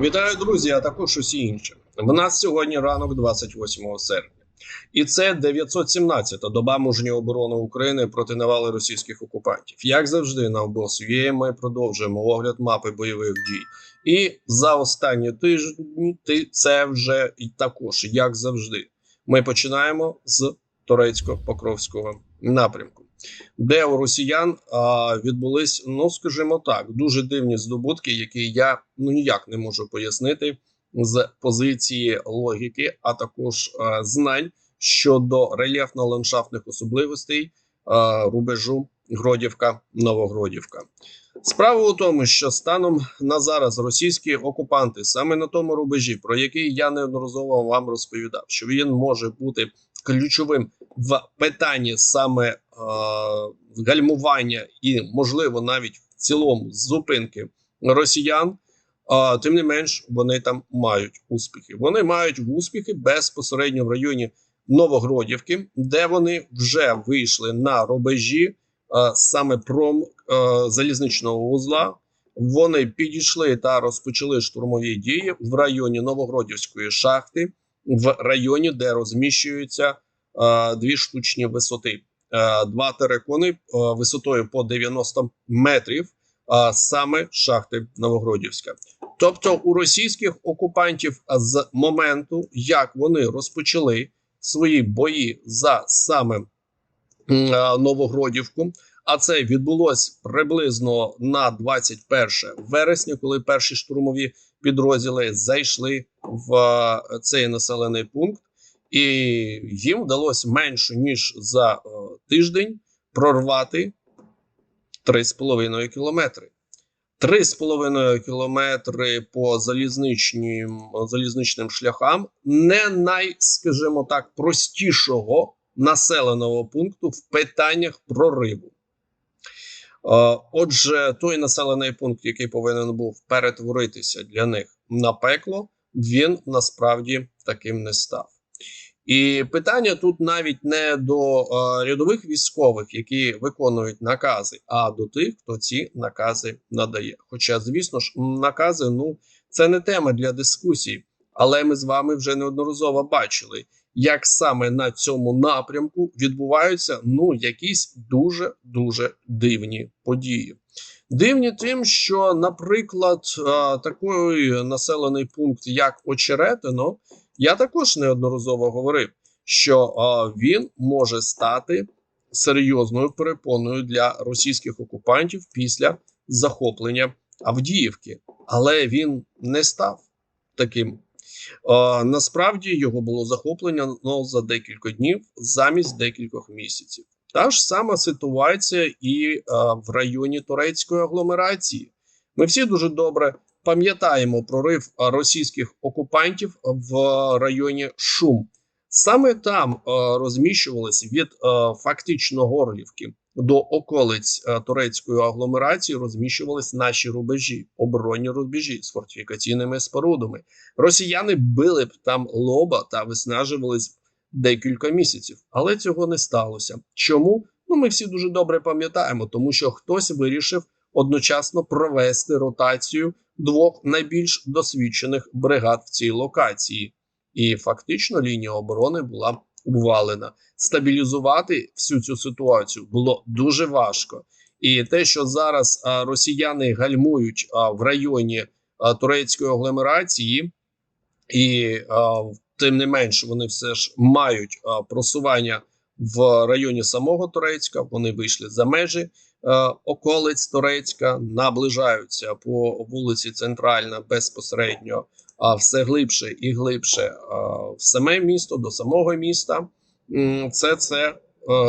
Вітаю, друзі, а також усі інші. В нас сьогодні ранок 28 серпня, і це 917-та доба мужньої оборони України проти навали російських окупантів. Як завжди, на обосвіє ми продовжуємо огляд мапи бойових дій. І за останні тижні ти це вже і також, як завжди, ми починаємо з турецько-покровського напрямку, де у росіян а, відбулись, ну скажімо так, дуже дивні здобутки, які я ну ніяк не можу пояснити з позиції логіки, а також а, знань щодо рельєфно-ландшафтних особливостей а, рубежу Гродівка-Новогродівка. Справа у тому, що станом на зараз російські окупанти саме на тому рубежі, про який я неодноразово вам розповідав, що він може бути ключовим в питанні саме е, гальмування і, можливо, навіть в цілому зупинки росіян. А тим не менш, вони там мають успіхи. Вони мають успіхи безпосередньо в районі Новогродівки, де вони вже вийшли на рубежі а, саме пром а, залізничного вузла. Вони підійшли та розпочали штурмові дії в районі Новогродівської шахти, в районі, де розміщуються а, дві штучні висоти, а, два терекони а, висотою по 90 метрів. А саме шахти Новогродівська, тобто у російських окупантів з моменту, як вони розпочали свої бої за саме Новогродівку, а це відбулось приблизно на 21 вересня, коли перші штурмові підрозділи зайшли в цей населений пункт, і їм вдалося менше ніж за тиждень прорвати 3,5 кілометри. 3,5 кілометри по залізничним залізничним шляхам не най, скажімо так, простішого населеного пункту в питаннях прориву. Отже, той населений пункт, який повинен був перетворитися для них на пекло, він насправді таким не став. І питання тут навіть не до е, рядових військових, які виконують накази, а до тих, хто ці накази надає. Хоча, звісно ж, накази ну це не тема для дискусій, але ми з вами вже неодноразово бачили, як саме на цьому напрямку відбуваються ну якісь дуже дуже дивні події. Дивні тим, що, наприклад, такий населений пункт, як Очеретино, я також неодноразово говорив, що він може стати серйозною перепоною для російських окупантів після захоплення Авдіївки, але він не став таким. А, насправді його було захоплення ну, за декілька днів замість декількох місяців. Та ж сама ситуація і а, в районі турецької агломерації. Ми всі дуже добре пам'ятаємо прорив російських окупантів в районі Шум. Саме там е, розміщувалися від е, фактично Горлівки до околиць е, турецької агломерації. Розміщувались наші рубежі, оборонні рубежі з фортифікаційними спорудами. Росіяни били б там лоба та виснажувались декілька місяців, але цього не сталося. Чому? Ну ми всі дуже добре пам'ятаємо, тому що хтось вирішив одночасно провести ротацію двох найбільш досвідчених бригад в цій локації, і фактично лінія оборони була обвалена. Стабілізувати всю цю ситуацію було дуже важко. І те, що зараз а, росіяни гальмують а, в районі а, турецької агломерації, і а, тим не менш вони все ж мають а, просування в районі самого Турецька. Вони вийшли за межі. Е, околиць Турецька наближаються по вулиці Центральна безпосередньо, а все глибше і глибше е, в саме місто до самого міста. Це це е,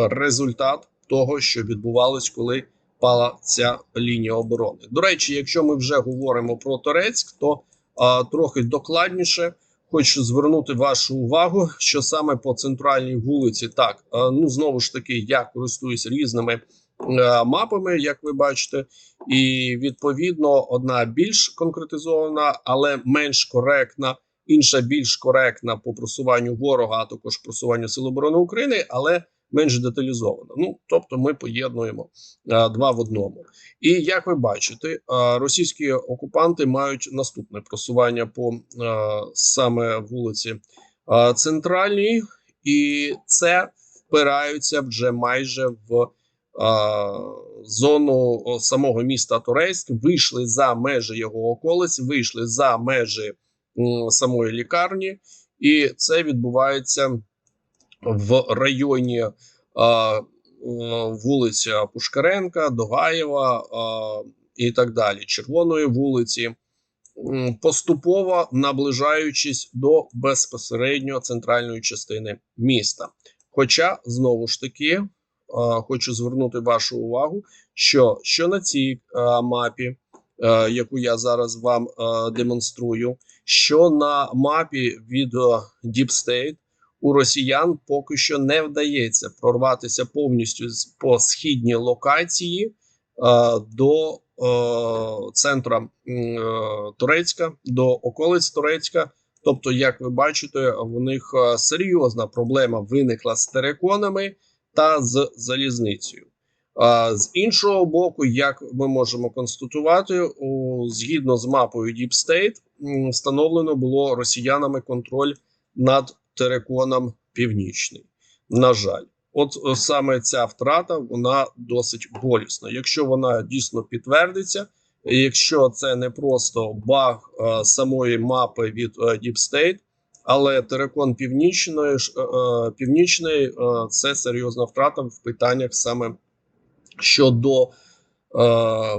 результат того, що відбувалось, коли пала ця лінія оборони. До речі, якщо ми вже говоримо про Турецьк, то трохи докладніше. Хочу звернути вашу увагу, що саме по центральній вулиці, так ну знову ж таки, я користуюся різними Е, мапами, як ви бачите, і відповідно одна більш конкретизована, але менш коректна, інша більш коректна по просуванню ворога, а також просуванню Сил оборони України, але менш деталізовано. Ну тобто, ми поєднуємо а, два в одному. І як ви бачите, а, російські окупанти мають наступне просування по а, саме вулиці а, Центральній, і це впираються вже майже в. Зону самого міста Турейськ вийшли за межі його околиць, вийшли за межі самої лікарні, і це відбувається в районі вулиця Пушкаренка, Догаєва і так далі, Червоної вулиці, поступово наближаючись до безпосередньо центральної частини міста. Хоча знову ж таки хочу звернути вашу увагу, що що на цій мапі, яку я зараз вам демонструю, що на мапі від Deep State у росіян поки що не вдається прорватися повністю по східній локації до центра Турецька, до околиць Турецька. Тобто, як ви бачите, в них серйозна проблема виникла з тереконами та з залізницею. З іншого боку, як ми можемо констатувати, згідно з мапою Deep State, встановлено було росіянами контроль над тереконом Північний. На жаль, от саме ця втрата вона досить болісна. Якщо вона дійсно підтвердиться, якщо це не просто баг самої мапи від а, Deep State, але терекон північної е, е, північної е, це серйозна втрата в питаннях саме щодо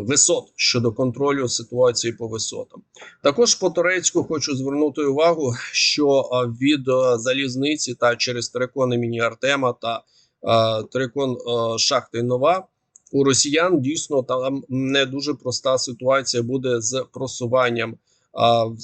висот щодо контролю ситуації по висотам. Також по турецьку хочу звернути увагу, що від залізниці та через терекон імені Артема та терекон шахти Нова. У росіян дійсно там не дуже проста ситуація буде з просуванням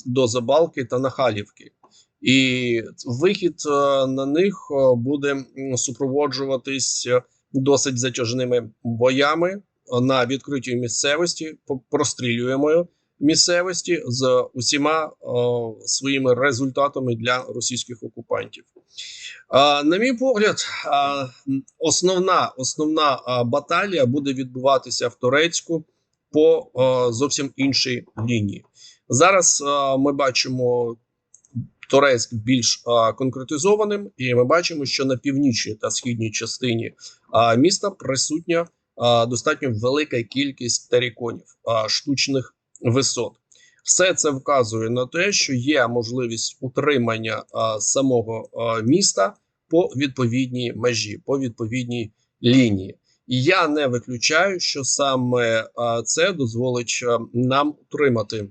до Забалки та Нахалівки і вихід е, на них е, буде супроводжуватись е, досить затяжними боями на відкритій місцевості, прострілюємою місцевості з усіма своїми результатами для російських окупантів. На мій погляд, основна основна баталія буде відбуватися в Турецьку по зовсім іншій лінії. Зараз ми бачимо Торецьк більш а, конкретизованим, і ми бачимо, що на північній та східній частині а, міста присутня а, достатньо велика кількість териконів а, штучних висот. Все це вказує на те, що є можливість утримання а, самого а, міста по відповідній межі, по відповідній лінії. І я не виключаю, що саме а, це дозволить а, нам утримати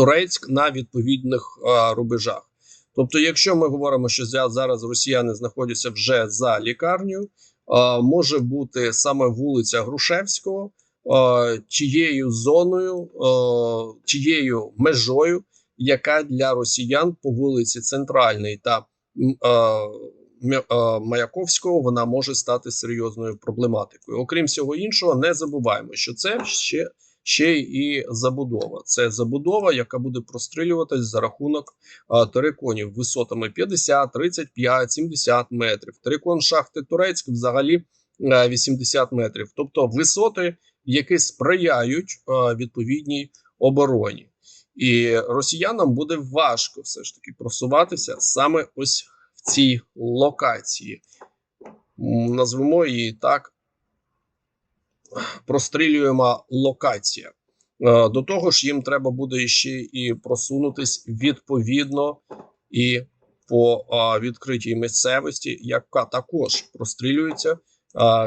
Турецьк на відповідних а, рубежах. Тобто, якщо ми говоримо, що зараз росіяни знаходяться вже за лікарнею, а, може бути саме вулиця Грушевського а, тією зоною, а, тією межою, яка для росіян по вулиці Центральній та а, Маяковського вона може стати серйозною проблематикою. Окрім всього іншого, не забуваємо, що це ще ще і забудова. Це забудова, яка буде прострілюватись за рахунок териконів висотами 50, 35, 70 метрів. Терикон шахти Турецьк взагалі а, 80 метрів. Тобто висоти, які сприяють відповідній обороні. І росіянам буде важко все ж таки просуватися саме ось в цій локації. Назвемо її так прострілюємо локація. Е, до того ж, їм треба буде ще і просунутись відповідно і по відкритій місцевості, яка також прострілюється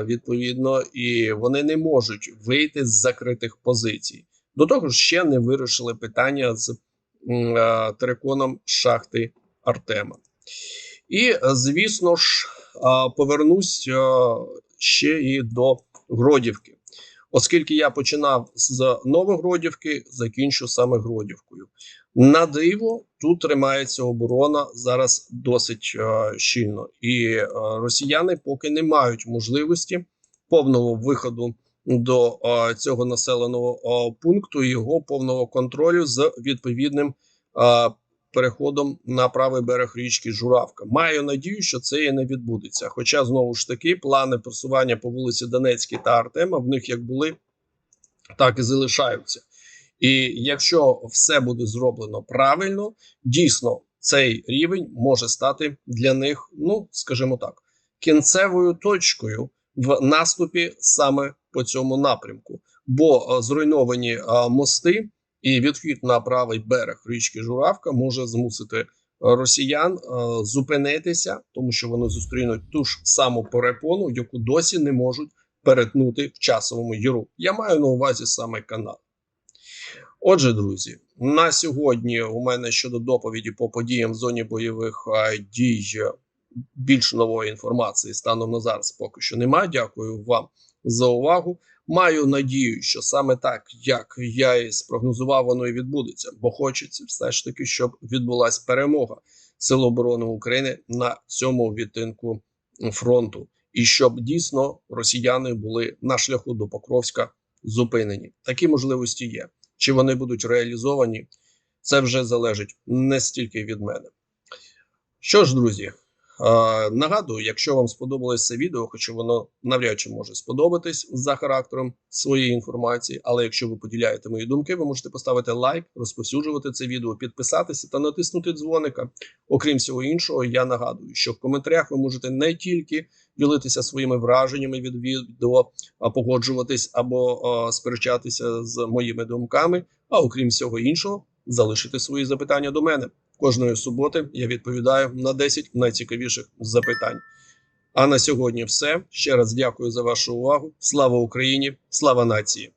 відповідно, і вони не можуть вийти з закритих позицій. До того ж, ще не вирішили питання з е, териконом шахти Артема. І, звісно ж, повернусь е, ще і до Гродівки. Оскільки я починав з Новогродівки, закінчу саме Гродівкою. На диво тут тримається оборона зараз досить е, щільно, і е, росіяни поки не мають можливості повного виходу до е, цього населеного е, пункту його повного контролю з відповідним е, переходом на правий берег річки Журавка. Маю надію, що це і не відбудеться. Хоча знову ж таки плани просування по вулиці Донецькій та Артема в них як були, так і залишаються. І якщо все буде зроблено правильно, дійсно цей рівень може стати для них, ну скажімо так, кінцевою точкою в наступі саме по цьому напрямку, бо е, зруйновані е, мости і відхід на правий берег річки Журавка може змусити е, росіян е, зупинитися, тому що вони зустрінуть ту ж саму перепону, яку досі не можуть перетнути в часовому яру. Я маю на увазі саме канал. Отже, друзі, на сьогодні у мене щодо доповіді по подіям в зоні бойових дій е, більш нової інформації станом на зараз поки що немає. Дякую вам за увагу. Маю надію, що саме так, як я і спрогнозував, воно і відбудеться, бо хочеться все ж таки, щоб відбулася перемога Сил оборони України на цьому відтинку фронту, і щоб дійсно росіяни були на шляху до Покровська зупинені. Такі можливості є. Чи вони будуть реалізовані, це вже залежить не стільки від мене. Що ж, друзі, нагадую, якщо вам сподобалось це відео, хоча воно навряд чи може сподобатись за характером своєї інформації, але якщо ви поділяєте мої думки, ви можете поставити лайк, розповсюджувати це відео, підписатися та натиснути дзвоника. Окрім всього іншого, я нагадую, що в коментарях ви можете не тільки ділитися своїми враженнями від відео, а погоджуватись або а, сперечатися з моїми думками. А окрім всього іншого, залишити свої запитання до мене. Кожної суботи я відповідаю на 10 найцікавіших запитань. А на сьогодні все. Ще раз дякую за вашу увагу. Слава Україні! Слава нації!